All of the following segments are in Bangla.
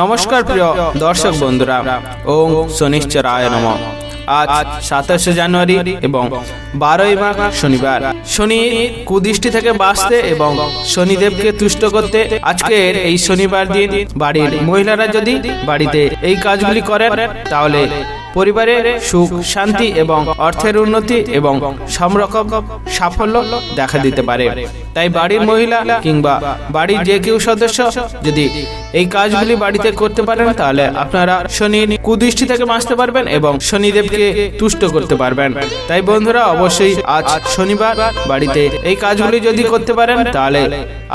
নমস্কার প্রিয় দর্শক বন্ধুরা, ওম শনিশ্চরায় নম। আজ সাতাশে জানুয়ারি এবং বারোই মাঘ শনিবার। শনি কুদৃষ্টি থেকে বাঁচতে এবং শনিদেবকে তুষ্ট করতে আজকের এই শনিবার দিন বাড়ির মহিলারা যদি বাড়িতে এই কাজগুলি করেন, তাহলে পরিবারে সুখ শান্তি এবং অর্থের উন্নতি এবং সব রকম সাফল্য দেখা দিতে পারে। তাই বাড়ির মহিলা কিংবা বাড়ির যে কেউ সদস্য যদি এই কাজগুলি বাড়িতে করতে পারেন তাহলে আপনারা শনির কুদৃষ্টি থেকে বাঁচতে পারবেন এবং শনিদেবকে তুষ্ট করতে পারবেন। তাই বন্ধুরা অবশ্যই আজ শনিবার বাড়িতে এই কাজগুলি যদি করতে পারেন তাহলে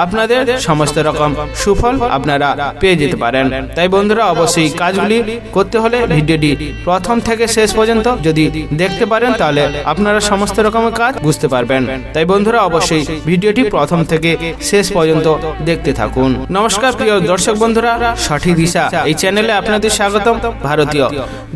আপনাদের সমস্ত রকম সুফল আপনারা পেয়ে যেতে পারেন। তাই বন্ধুরা অবশ্যই কাজগুলি করতে হলে ভিডিওটি প্রথম থেকে শেষ পর্যন্ত যদি দেখতে পারেন, তাহলে আপনারা সমস্ত রকমের কাজ বুঝতে পারবেন। তাই বন্ধুরা, অবশ্যই ভিডিওটি প্রথম থেকে শেষ পর্যন্ত দেখতে থাকুন। নমস্কার, প্রিয় দর্শক বন্ধুরা, সঠিক দিশা এই চ্যানেলে আপনাদের স্বাগতম। ভারতীয়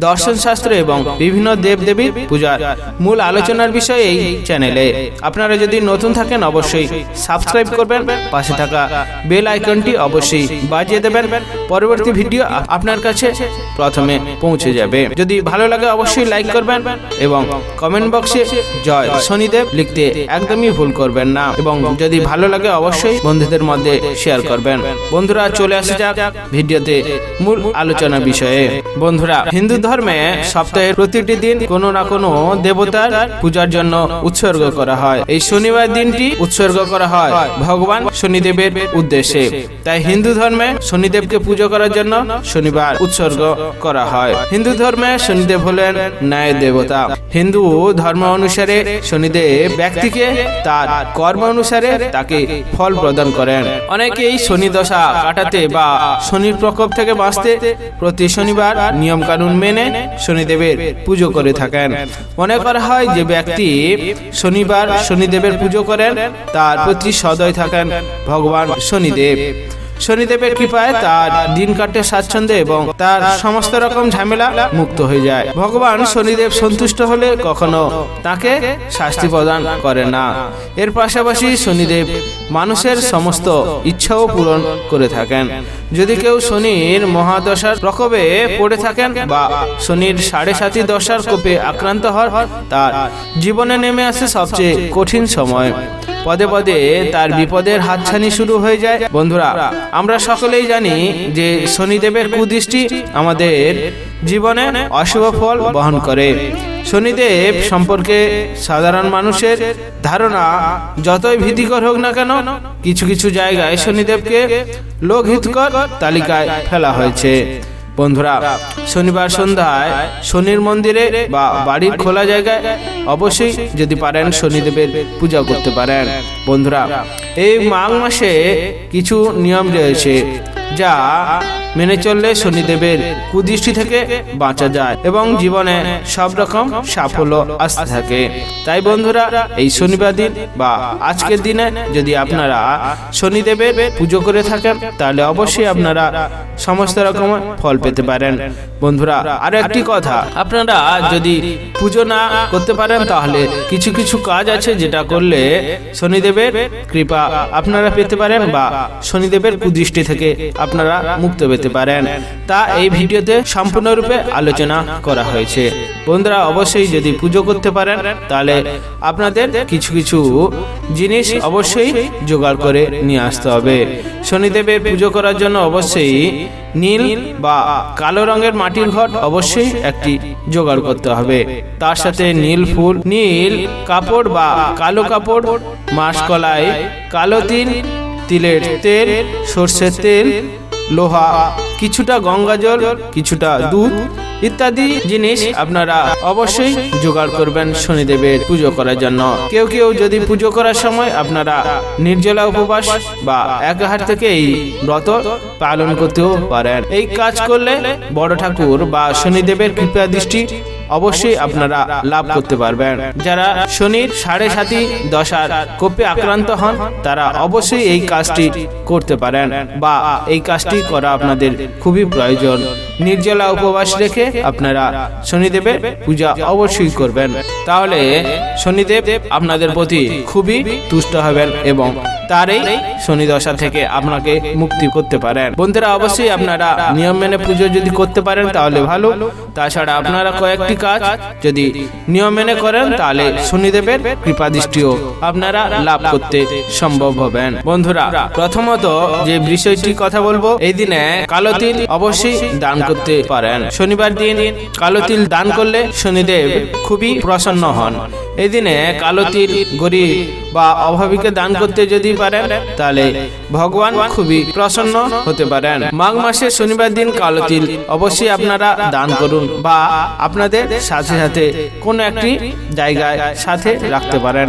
দর্শন শাস্ত্র এবং বিভিন্ন দেব দেবীর পূজার মূল আলোচনার বিষয় এই চ্যানেলে। আপনারা যদি নতুন থাকেন, অবশ্যই সাবস্ক্রাইব করবেন। পাশে থাকা বেল আইকনটি অবশ্যই বাজিয়ে দেবেন। পরবর্তী ভিডিও আপনার কাছে প্রথমে পৌঁছে যাবে। যদি ভালো লাগে অবশ্যই লাইক করবেন এবং কমেন্ট বক্সে জয় শনিদেব লিখতে একদমই ভুল করবেন না এবং যদি ভালো লাগে অবশ্যই বন্ধুদের মধ্যে শেয়ার করবেন। বন্ধুরা, চলে আসে যাক ভিডিওতে মূল আলোচনা বিষয়ে। বন্ধুরা, হিন্দু ধর্মে সপ্তাহের প্রতিটি দিন কোনো না কোনো দেবতার পূজার জন্য উৎসর্গ করা হয়। এই শনিবার দিনটি উৎসর্গ করা হয় ভগবান শনিদেবের উদ্দেশ্যে। তাই হিন্দু ধর্মে শনিদেবকে পুজো করার জন্য শনিবার উৎসর্গ করা হয়। হিন্দু ধর্মে শনিদেব হলেন ন্যায় দেবতা। হিন্দু ধর্ম অনুসারে শনিদেব ব্যক্তিকে তার কর্ম অনুসারে তাকে ফল প্রদান করেন। অনেকেই শনি দশা কাটাতে বা শনির প্রকোপ থেকে বাঁচতে প্রতি শনিবার নিয়ম কানুন মেনে শনিদেবের পুজো করে থাকেন। মনে করা হয় যে ব্যক্তি শনিবার শনিদেবের পুজো করেন, তার প্রতি সদয় থাকেন ভগবান শনিদেব। শনিদেবের কৃপায় তার দিন কাটে স্বাচ্ছন্দ্যে এবং তার সমস্ত রকম ঝামেলা মুক্ত হয়ে যায়। ভগবান শনিদেব সন্তুষ্ট হলে কখনো তাকে শাস্তি প্রদান করে না। এর পাশাপাশি শনিদেব মানুষের সমস্ত ইচ্ছাও পূরণ করে থাকেন। যদি কেউ শনির মহাদশার প্রকোপে পড়ে থাকেন বা শনির সাড়ে সাতি দশার কোপে আক্রান্ত হন, তার জীবনে নেমে আসে সবচেয়ে কঠিন সময়। পদে পদে তার বিপদের হাতছানি শুরু হয়ে যায়। বন্ধুরা আমরা সকলেই জানি যে শনিদেবের কুদৃষ্টি আমাদের জীবনে অশুভ ফল বহন করে। শনিদেব সম্পর্কে সাধারণ মানুষের ধারণা যতই ভীতিকর হোক না কেন কিছু কিছু জায়গায় শনিদেবকে লোকহিতকর তালিকায় ফেলা হয়েছে। বন্ধুরা, শনিবার সন্ধ্যায় শনির মন্দিরে বা বাড়ির খোলা জায়গায় অবশ্যই যদি পারেন শনিদেবের পূজা করতে পারেন। বন্ধুরা, এই মাঘ মাসে কিছু নিয়ম রয়েছে, যা মেনে চললে শনিদেবের কুদৃষ্টি থেকে বাঁচা যায় এবং জীবনে সব রকম সাফল্য আসতে থাকে। তাই বন্ধুরা, এই শনিবার দিন বা আজকের দিনে যদি আপনারা শনিদেবের পুজো করে থাকেন, তাহলে অবশ্যই আপনারা সমস্ত রকম ফল পেতে পারেন। বন্ধুরা আর একটি কথা, আপনারা যদি পুজো না করতে পারেন, তাহলে কিছু কিছু কাজ আছে যেটা করলে শনিদেবের কৃপা আপনারা পেতে পারেন বা শনিদেবের কুদৃষ্টি থেকে আপনারা মুক্ত পেতে পারেন। তা এই ভিডিওতে সম্পূর্ণরূপে আলোচনা করা হয়েছে। বন্ধুরা, অবশ্যই যদি পুজো করতে পারেন, তাহলে আপনাদের কিছু কিছু জিনিস অবশ্যই জোগাড় করে নিয়ে আসতে হবে। শনিদেবের পুজো করার জন্য অবশ্যই নীল বা কালো রঙের মাটির ঘট অবশ্যই একটি জোগাড় করতে হবে। তার সাথে নীল ফুল, নীল কাপড় বা কালো কাপড়, মাসকলাই, কালো তিল, তিলের তেল, সর্ষের তেল লোহা, কিছুটা গঙ্গা জল, কিছুটা দুধ ইত্যাদি জিনিস আপনারা অবশ্যই জোগাড় করবেন শনিদেবের পুজো করার জন্য। কেউ কেউ যদি পুজো করার সময় আপনারা নির্জলা উপবাস বা এক হাত থেকে এই ব্রত পালন করতেও পারেন। এই কাজ করলে বড় ঠাকুর বা শনিদেবের কৃপা দৃষ্টি অবশ্যই আপনারা লাভ করতে পারবেন। যারা শনির সাড়ে সাতি দশার কোপে আক্রান্ত হন তারা অবশ্যই এই কাজটি করতে পারেন বা এই কাজটি করা আপনাদের খুবই প্রয়োজন। নির্জলা উপবাস রেখে আপনারা শনিদেবের পূজা অবশ্যই করবেন। তাহলে শনিদেব আপনাদের প্রতি খুবই তুষ্ট হবেন এবং তারই শনি দশা থেকে আপনাকে মুক্তি করতে পারেন। বন্ধুরা, অবশ্যই আপনারা নিয়ম মেনে পুজো যদি করতে পারেন, তাহলে ভালো। তাছাড়া আপনারা কয়েকটি কাজ যদি নিয়ম মেনে করেন, তাহলে শনিদেবের কৃপা দৃষ্টিও আপনারা লাভ করতে সম্ভব হবেন। বন্ধুরা, প্রথমত যে বিষয়টি কথা বলব, এই দিনে কালো তিল অবশ্যই দান করতে পারেন। শনিবার দিন কালো তিল দান করলে শনিদেব খুবই প্রসন্ন হন। এই দিনে কালো তিল গরিব বা অভাবীকে দান করতে যদি পারেন, তাহলে ভগবান খুবই প্রসন্ন হতে পারেন। মাঘ মাসে শনিবার দিন কালো তিল অবশ্যই আপনারা দান করুন বা আপনাদের সাথে সাথে কোনো একটি জায়গায় সাথে রাখতে পারেন।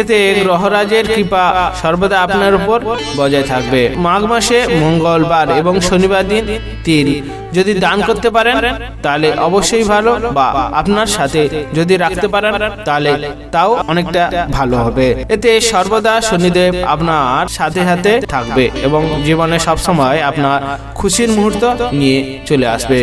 এতে গ্রহরাজের কৃপা সর্বদা আপনার উপর বজায় থাকবে। মাঘ মাসে মঙ্গলবার এবং শনিবার দিন তিল যদি দান করতে পারেন, তাহলে অবশ্যই ভালো বা আপনার সাথে যদি রাখতে পারেন, তাহলে তাও অনেকটা ভালো হবে। এতে সর্বদা শনিদেব আপনার সাথে সাথে থাকবে এবং জীবনে সবসময় আপনার খুশির মুহূর্ত নিয়ে চলে আসবে।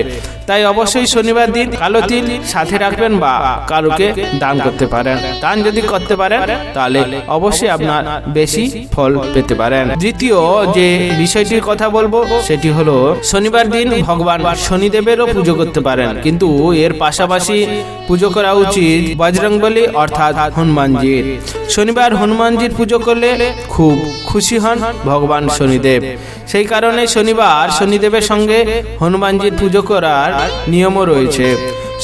তাই অবশ্যই শনিবার দিন কালো তিল সাথে রাখবেন বা কারুকে দান করতে পারেন। দান যদি করতে পারেন, তাহলে অবশ্যই আপনার বেশি ফল পেতে পারেন। দ্বিতীয় যে বিষয়টির কথা বলব, সেটি হলো শনিবার দিন ভগবান শনিদেবেরও পুজো করতে পারেন। কিন্তু এর পাশাপাশি পুজো করা উচিত বজরংবলী অর্থাৎ হনুমানজির। শনিবার হনুমানজির পুজো করলে খুব খুশি হন ভগবান শনিদেব। সেই কারণে শনিবার শনিদেবের সঙ্গে হনুমানজির পুজো করার নিয়মও রয়েছে।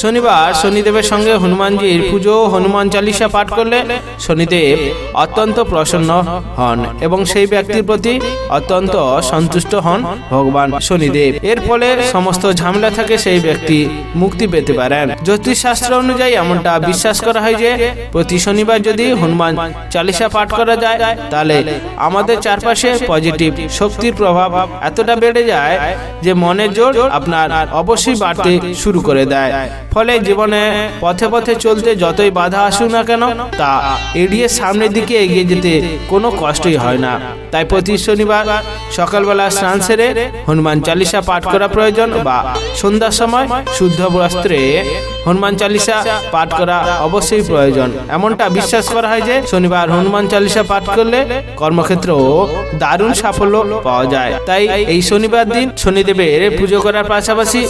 শনিবার শনিদেবের সঙ্গে হনুমানজির পুজো, হনুমান চালিসা পাঠ করলে শনিদেব অত্যন্ত প্রসন্ন হন এবং সেই ব্যক্তির প্রতি অত্যন্ত সন্তুষ্ট হন ভগবান শনিদেব। এর ফলে সমস্ত ঝামেলা থেকে সেই ব্যক্তি মুক্তি পেতে পারেন। জ্যোতিষ শাস্ত্র অনুযায়ী এমনটা বিশ্বাস করা হয় যে, প্রতি শনিবার যদি হনুমান চালিসা পাঠ করা যায়, তাহলে আমাদের চারপাশে পজিটিভ শক্তির প্রভাব এতটা বেড়ে যায় যে মনের জোর আপনার অবশ্যই বাড়তে শুরু করে দেয়। ফলে জীবনে পথে পথে চলতে যতই বাধা আসুক না কেন, তা এড়িয়ে সামনের দিকে এগিয়ে যেতে কোনো কষ্টই হয় না। তাই প্রতি শনিবার সকালবেলা স্নান সেরে হনুমান চালিসা পাঠ করা প্রয়োজন বা সন্ধ্যার সময় শুদ্ধ বস্ত্রে হনুমান চালিসা পাঠ করা অবশ্যই প্রয়োজন। এমনটা বিশ্বাস করা হয় যে শনিবার হনুমান চালিসা পাঠ করলে কর্মক্ষেত্রেও দারুণ সাফল্য পাওয়া যায়। তাই এই শনিবার দিন শনিদেবের পুজো করার পাশাপাশি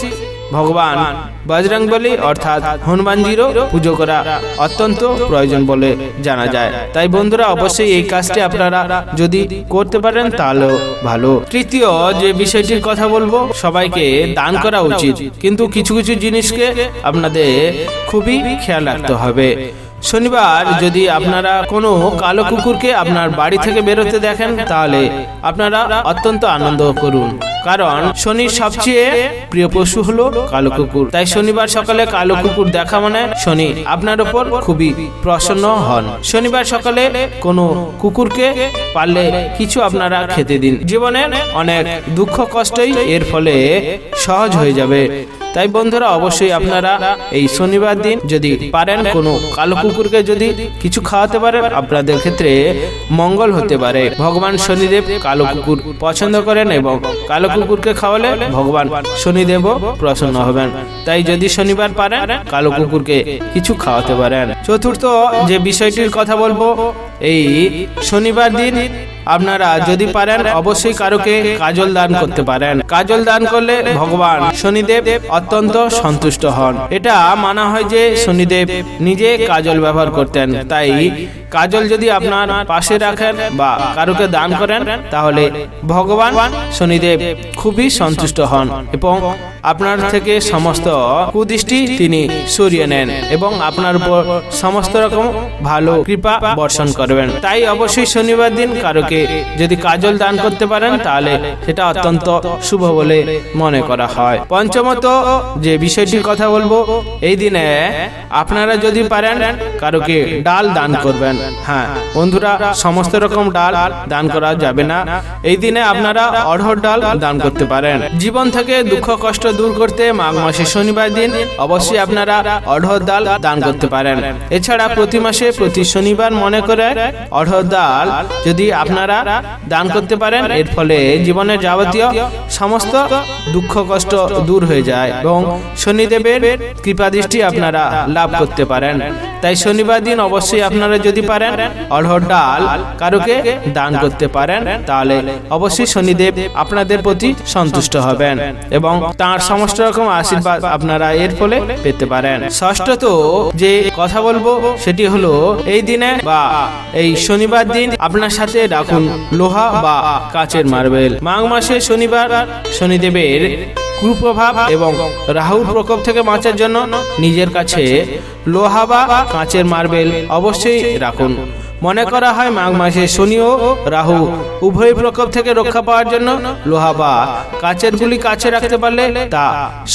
ভগবান বজরংবলী অর্থাৎ হনুমানজিরও পুজো করা অত্যন্ত প্রয়োজন বলে জানা যায়। তাই বন্ধুরা, অবশ্যই এই কাজটি আপনারা যদি করতে পারেন, তাহলেও ভালো। তৃতীয় যে বিষয়টির কথা বলব, সবাইকে দান করা উচিত। কিন্তু কিছু কিছু জিনিসকে আপনাদের খুবই খেয়াল রাখতে হবে। শনিবার যদি আপনারা কোনো কালো কুকুরকে আপনার বাড়ি থেকে বেরোতে দেখেন, তাহলে আপনারা অত্যন্ত আনন্দ করুন। কারণ শনির সবচেয়ে প্রিয় পশু হলো কালো কুকুর। তাই শনিবার সকালে কালো কুকুর দেখা মানে শনি আপনার উপর খুবই প্রসন্ন হন। শনিবার সকালে কোনো কুকুরকে পারলে কিছু আপনারা খেতে দিন। জীবনে অনেক দুঃখ কষ্টই এর ফলে সহজ হয়ে যাবে। তাই বন্ধুরা, অবশ্যই আপনারা এই শনিবার দিন যদি পারেন কোনো কালো কুকুরকে যদি কিছু খাওয়াতে পারেন, আপনাদের ক্ষেত্রে মঙ্গল হতে পারে। ভগবান শনিদেব কালো কুকুর পছন্দ করেন এবং কালো কুকুরকে খাওয়ালে ভগবান শনিদেবও প্রসন্ন হবেন। তাই যদি শনিবার পারেন, কালো কুকুরকে কিছু খাওয়াতে পারেন। চতুর্থ যে বিষয়টির কথা বলব, এই শনিবার দিন আপনারা যদি পারেন, অবশ্যই কারোকে কাজল দান করতে পারেন। কাজল দান করলে ভগবান শনিদেব অত্যন্ত সন্তুষ্ট হন। এটা মানা হয় যে শনিদেব নিজে কাজল ব্যবহার করতেন। তাই কাজল যদি আপনার পাশে রাখেন বা কারোকে দান করেন, তাহলে ভগবান শনিদেব খুবই সন্তুষ্ট হন এবং আপনার থেকে সমস্ত কুদৃষ্টি তিনি সরিয়ে নেন এবং আপনার উপর সমস্ত রকম ভালো কৃপা বর্ষণ করবেন। তাই অবশ্যই শনিবার দিন কারোকে যদি কাজল দান করতে পারেন, তাহলে সেটা অত্যন্ত শুভ বলে মনে করা হয়। পঞ্চমত যে বিষয়টির কথা বলব, এই দিনে আপনারা যদি পারেন, কারোকে ডাল দান করবেন। হ্যাঁ বন্ধুরা, সমস্ত রকম ডাল দান করা যাবে না। এই দিনে আপনারা অড়হর ডাল দান করতে পারেন। জীবন থেকে দুঃখ কষ্ট দূর করতে মাঘ মাসের শনিবার দিন অবশ্যই আপনারা অড়হর ডাল দান করতে পারেন। এছাড়া প্রতি মাসে প্রতি শনিবার মনে করে অড়হর ডাল যদি আপনারা দান করতে পারেন, এর ফলে জীবনের যাবতীয় সমস্ত দুঃখ, কষ্ট দূর হয়ে যায় এবং শনিদেবের কৃপাদৃষ্টি আপনারা লাভ করতে পারেন। তাই শনিবার দিন অবশ্যই আপনারা যদি পারেন অড়হর ডাল কারোকে দান করতে পারেন, তাহলে অবশ্যই শনিদেব আপনাদের প্রতি সন্তুষ্ট হবেন এবং তার সমস্ত রকম আশীর্বাদ আপনারা এর ফলে পেতে পারেন। ষষ্ঠত যে কথা বলব, সেটি হলো, এই দিনে বা এই শনিবার দিন আপনার সাথে রাখুন লোহা বা কাচের মার্বেল। মাঘ মাসে শনিবার শনিদেবের কুপ্রভাব এবং রাহুর প্রকোপ থেকে বাঁচার জন্য নিজের কাছে লোহা বা কাঁচের মার্বেল অবশ্যই রাখুন। মনে করা হয় মাঘ মাসে শনি ও রাহু উভয় প্রকোপ থেকে রক্ষা পাওয়ার জন্য লোহা বা কাচের গুলি কাছে রাখতে পারলে তা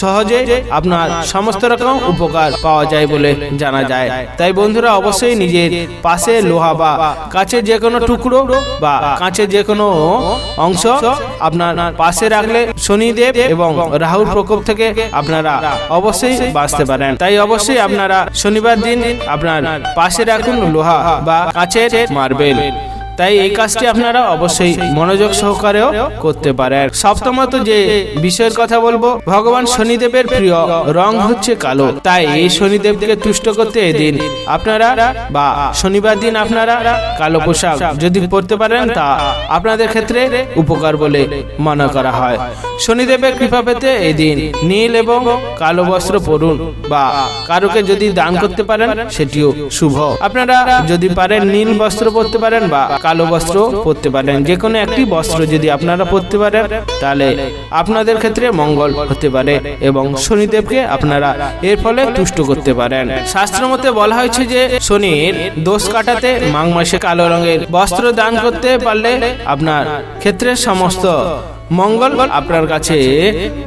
সহজে আপনার সমস্ত রকম উপকার পাওয়া যায় বলে জানা যায়। তাই বন্ধুরা, অবশ্যই নিজের পাশে লোহা বা কাচের যে কোনো টুকরো বা কাঁচের যে কোনো অংশ আপনার পাশে রাখলে শনিদেব এবং রাহুর প্রকোপ থেকে আপনারা অবশ্যই বাঁচতে পারেন। তাই অবশ্যই আপনারা শনিবার দিন আপনার পাশে রাখুন লোহা বা কাঁচের মার্বেল তাই এই কাজটি আপনারা অবশ্যই মনোযোগ সহকারেও করতে পারেন। সপ্তমত যে বিষয়ের কথা বলব, ভগবান শনিদেবের প্রিয় রং হচ্ছে কালো। তাই এই শনিদেবকে তুষ্ট করতে এদিন আপনারা বা শনিবার দিন আপনারা কালো পোশাক যদি পরতে পারেন তা আপনাদের ক্ষেত্রে উপকার বলে মনে করা হয়। শনিদেবের কৃপা পেতে এদিন নীল এবং কালো বস্ত্র পরুন বা কারোকে যদি দান করতে পারেন, সেটিও শুভ। আপনারা যদি পারেন নীল বস্ত্র পরতে পারেন বা কালো বস্ত্র পরতে পারেন। যে কোনো একটি বস্ত্র যদি আপনারা পরতে পারেন, তাহলে আপনাদের ক্ষেত্রে মঙ্গল হতে পারে এবং শনিদেবকে আপনারা এর ফলে তুষ্ট করতে পারেন। শাস্ত্র মতে বলা হয়েছে যে, শনির দোষ কাটাতে মাঘ মাসে কালো রঙের বস্ত্র দান করতে পারলে আপনার ক্ষেত্রে সমস্ত মঙ্গল আপনার কাছে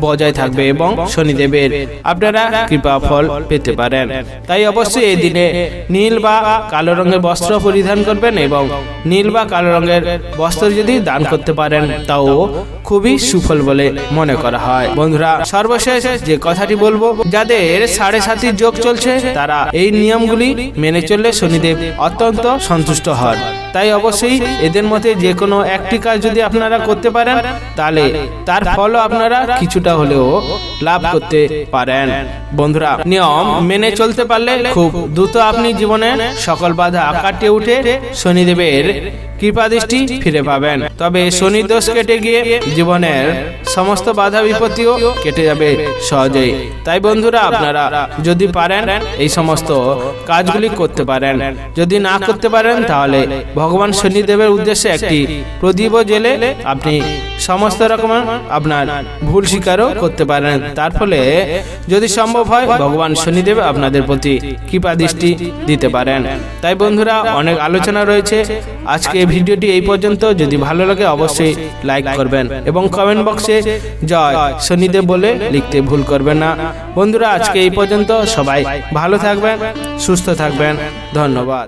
বজায় থাকবে এবং শনিদেবের আপনারা কৃপা ফল পেতে পারেন। তাই অবশ্যই এই দিনে নীল বা কালো রঙের বস্ত্র পরিধান করবেন এবং নীল বা কালো রঙের বস্ত্র যদি দান করতে পারেন, তাও খুবই সুফল বলে মনে করা হয়। বন্ধুরা, সর্বশেষ যে কথাটি বলব, যাদের সাড়ে সাতির যোগ চলছে, তারা এই নিয়মগুলি মেনে চললে শনিদেব অত্যন্ত সন্তুষ্ট হন। তাই অবশ্যই এদের মধ্যে যে কোনো একটি কাজ যদি আপনারা করতে পারেন, তাহলে তার ফলও আপনারা কিছুটা হলেও লাভ করতে পারেন। বন্ধুরা, নিয়ম মেনে চলতে পারলে খুব দ্রুত আপনি জীবনে সকল বাধা কাটিয়ে উঠে শনিদেবের কৃপা দৃষ্টি ফিরে পাবেন। তবে শনি দোষ কেটে গিয়ে জীবনের সমস্ত বাধা বিপত্তিও কেটে যাবে সহজেই। তাই বন্ধুরা, আপনারা যদি পারেন এই সমস্ত কাজগুলি করতে পারেন। যদি না করতে পারেন, তাহলে ভগবান শনিদেবের উদ্দেশ্যে একটি প্রদীপ জেলে আপনি সমস্ত রকমের আপনার ভুল স্বীকারও করতে পারেন। তার ফলে যদি সম্ভব হয়, ভগবান শনিদেব আপনাদের প্রতি কৃপা দৃষ্টি দিতে পারেন। তাই বন্ধুরা, অনেক আলোচনা রয়েছে। আজকে এই ভিডিওটি এই পর্যন্ত। যদি ভালো লাগে, অবশ্যই লাইক করবেন এবং কমেন্ট বক্সে জয় শনিদেব বলে লিখতে ভুল করবেন না। বন্ধুরা, আজকে এই পর্যন্ত সবাই ভালো থাকবেন, সুস্থ থাকবেন। ধন্যবাদ।